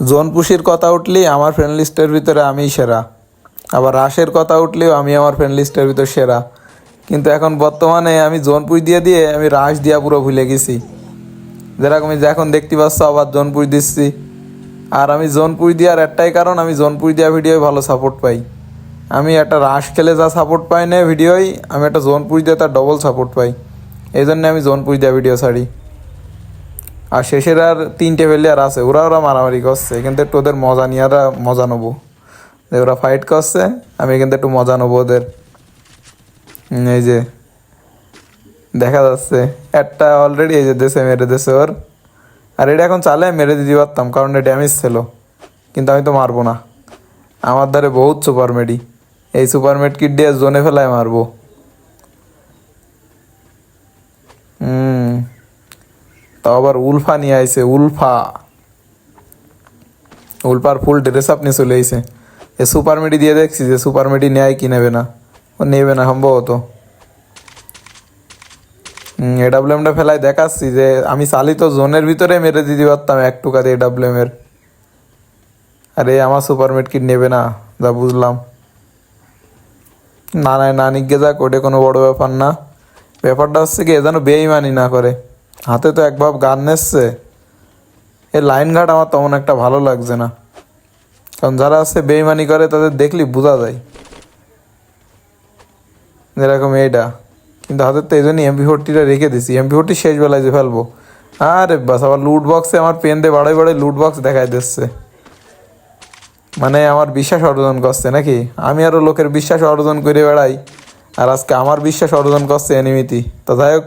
Zone পুষির কথা উঠলেই আমার ফ্রেন্ড লিস্টের ভিতরে আমিই সেরা। আবার রাশের কথা উঠলেও আমি আমার ফ্রেন্ড লিস্টের ভিতর সেরা। কিন্তু এখন বর্তমানে আমি জোনপুর দিয়ে দিয়ে আমি রাশ দিয়া পুরো ভুলে গেছি। যেরকম এখন দেখতে পাচ্ছ, আবার জোনপুর দিচ্ছি। আর আমি জোনপুর দেওয়ার একটাই কারণ, আমি জোনপুর দেওয়া ভিডিওয় ভালো সাপোর্ট পাই। আমি একটা রাশ খেলে যা সাপোর্ট পাই না ভিডিওই, আমি একটা জোনপুর দিয়ে তার ডবল সাপোর্ট পাই। এই জন্য আমি জোনপুর দেওয়া ভিডিও ছাড়ি। আর শেষের আর তিনটে প্লেয়ার আছে। ওরা ওরা মারামারি করছে, কিন্তু একটু ওদের মজা নিয়ে ওরা মজা নেব। যে ওরা ফাইট করছে, আমি এখান থেকে একটু মজা নেব ওদের। এই যে দেখা যাচ্ছে, একটা অলরেডি এই যে দেশে মেরে দেশে ওর। আর এটা এখন চালে মেরে দিতে পারতাম, কারণ এটা ড্যামেজ ছিল। কিন্তু আমি তো মারবো না। আমার ধারে বহুত সুপার মেডি এই সুপার মেড কিট দিয়ে জোনে ফেলায় মারবো। তাও আবার উলফা নিয়ে আইছে, উলফা। উলফার ফুল ড্রেস আপ নিয়ে চলে আইছে। এ সুপার মেডি দিয়ে দেখছি যে সুপার মেডি নেয় কি নেবে না। ও নেবে না, সম্ভবত। এ ডাব্লিউএমটা ফেলায় দেখাচ্ছি যে আমি চালিত জোনের ভিতরে মেরে দিতে পারতাম এক টুকা দিয়ে ডাব্লিউএম এর আরে, আমার সুপার মেড কিট নেবে না, যা বুঝলাম। না না না নিগে যাক ওটা কোনো বড় ব্যাপার না। ব্যাপারটা হচ্ছে কি, এ যেন বেইমানি না করে। হাতে তো একভাব গান নেসছে এ লাইন ঘাট আমার তেমন একটা ভালো লাগছে না। কারণ যারা আছে বেইমানি করে, তাদের দেখলি বোঝা যায়। যেরকম এইটা কিন্তু হাতে তো এই জন্যই এমপি ফোরটিটা রেখে দিছি। এমপি ফোরটি শেষ বেলায় যে ফেলব। আরে বাস, আবার লুট বক্সে আমার পেন দিয়ে বাড়াই বাড়াই লুট বক্স দেখাই দিচ্ছে। মানে আমার বিশ্বাস অর্জন করছে নাকি? আমি আরও লোকের বিশ্বাস অর্জন করে বেড়াই। আর আজকে আমার বিশ্বাস অর্জন করছে এনিমিতি তো যাই হোক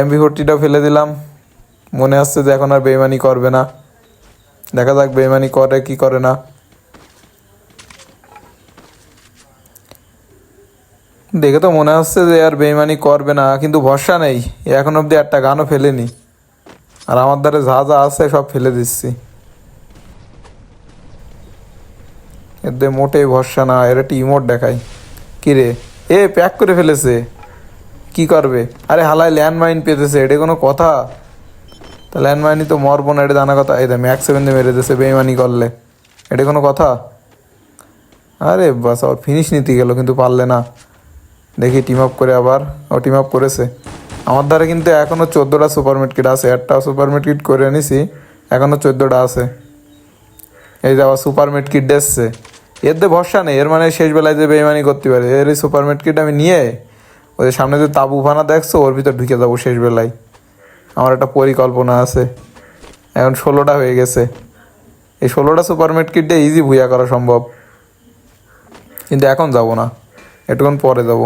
এমপি ফোরটিটাও ফেলে দিলাম। মনে হচ্ছে যে এখন আর বেইমানি করবে না। দেখা যাক বেইমানি করে কি করে না। দেখে তো মনে হচ্ছে যে আর বেইমানি করবে না, কিন্তু ভরসা নেই। এখন অবধি একটা গানও ফেলেনি। আর আমার দ্বারা যা যা আছে সব ফেলে দিচ্ছি। এদের মোটেই ভরসা না, এর একটা ইমোট দেখায় কি রে এ প্যাক করে ফেলেছে। কি করবে? আরে হালায় ল্যান্ডমাইন পেতেছে, এটা কোনো কথা? তা ল্যান্ড ল্যান্ডমাইনই তো মরবো না, এটা জানা কথা। এই দেখ ম্যাক্স সেভেন দিয়ে মেরে দিয়েছে, বেইমানি করলে। এটা কোনো কথা? আরে বাস, আবার ফিনিশ নিতে গেল, কিন্তু পারলে না। দেখি টিম আপ করে আবার, ও টিম আপ করেছে। আমার দ্বারা কিন্তু এখনও চোদ্দোটা সুপার মিট কিট আছে, একটা সুপার মিট কিট করে নিছি এখনও চোদ্দোটা আছে। এই যে আবার সুপার মিট কিট এসছে। এর ভরসা নেই, এর মানে শেষ বেলায় যে বেইমানি করতে পারে এর এই সুপার মিট কিট আমি নিয়ে ওদের সামনে যে তাবু ফানা দেখছ, ওর ভিতর ঢুকে যাব শেষ বেলায় আমার একটা পরিকল্পনা আছে। এখন ষোলোটা হয়ে গেছে। এই ষোলোটা সুপার মিট কিট দিয়ে ইজি ভুয়া করা সম্ভব। কিন্তু এখন যাব না। একটুক্ষণ পরে যাব।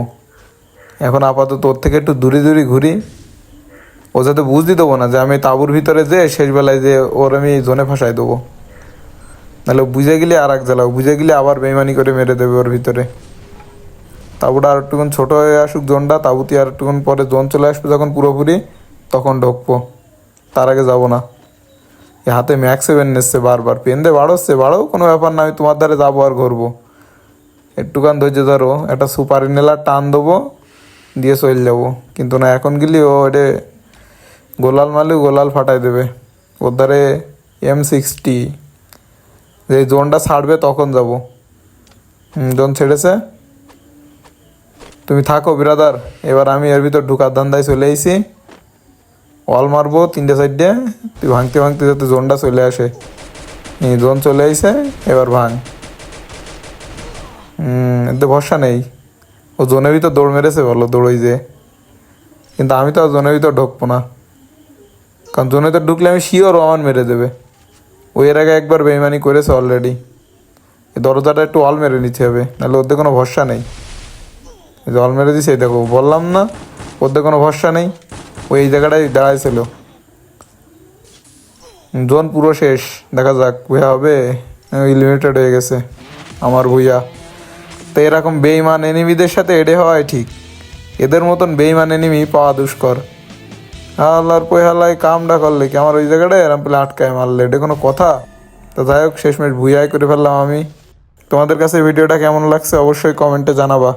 এখন আপাতত ওর থেকে একটু দূরে দূরে ঘুরি। ও যাতে বুঝতে দেবো না যে আমি তাঁবুর ভিতরে যে শেষ বেলায় যে ওর আমি জোনে ফাঁসাই দেবো। নাহলে বুঝে গেলে আর এক জ্বালাও বুঝে গেলে আবার বেইমানি করে মেরে দেবে ওর ভিতরে। তাঁবুটা আর একটুক্ষণ ছোটো হয়ে আসুক জোনটা, তাঁবুতি আর একটুক্ষণ পরে জোন চলে আসবে যখন পুরোপুরি, তখন ঢুকবো। তার আগে যাব না। এ হাতে ম্যাক্স সেভেন নিচ্ছে বারবার। পেন দিয়ে বাড়োচ্ছে বাড়ো কোনো ব্যাপার না, আমি তোমার দ্বারে যাব আর ঘুরবো। একটুখান ধৈর্য ধরো, একটা সুপার ইনহেলার টান দেবো, দিয়ে চলে যাব। কিন্তু না, এখন গেলি ও এটা গোলাল মারলেও গোলাল ফাটাই দেবে। ওর ধারে এম সিক্সটি যে জোনটা ছাড়বে তখন যাব। জোন ছেড়েছে? তুমি থাকো বিরাদার এবার আমি এর ভিতর ঢুকার ধান্দায় চলে আইছি। অল মারবো তিনটে সাইডে তুই ভাঙতে ভাঙতে যাতে জোনটা চলে আসে। জোন চলে আইছে, এবার ভাঙ। এতে ভরসা নেই। ও জোনের ভিতর দৌড় মেরেছে বলো, দৌড়ই যে। কিন্তু আমি তো আর জোনের ভিতর ঢুকবো না। কারণ জোনের ভিতর ঢুকলে আমি শিওর আমার মেরে দেবে। ওই এর আগে একবার বেইমানি করেছে অলরেডি এই দরজাটা একটু অল মেরে নিতে হবে, নাহলে ওদের কোনো ভরসা নেই। অল মেরে দিছে দেখো, বললাম না, ওদের কোনো ভরসা নেই, ওই এই জায়গাটায় দাঁড়াইছিল। জোন পুরো শেষ, দেখা যাক, ভুয়া হবে লিমিটেড হয়ে গেছে, আমার ভুইয়া তো এরকম বেইমান এনিমিদের সাথে এডে হওয়াই ঠিক। এদের মতন বেইমান এনিমি পাওয়া দুষ্কর। আল্লাহর পয়হালায় কামটা করলে কি আমার ওই জায়গাটায়? এরম পেলে আটকায় মারলে, এটা কোনো কথা? তো যাই হোক, শেষমেশ ভুইয়াই করে ফেললাম আমি। তোমাদের কাছে ভিডিওটা কেমন লাগছে অবশ্যই কমেন্টে জানাবা।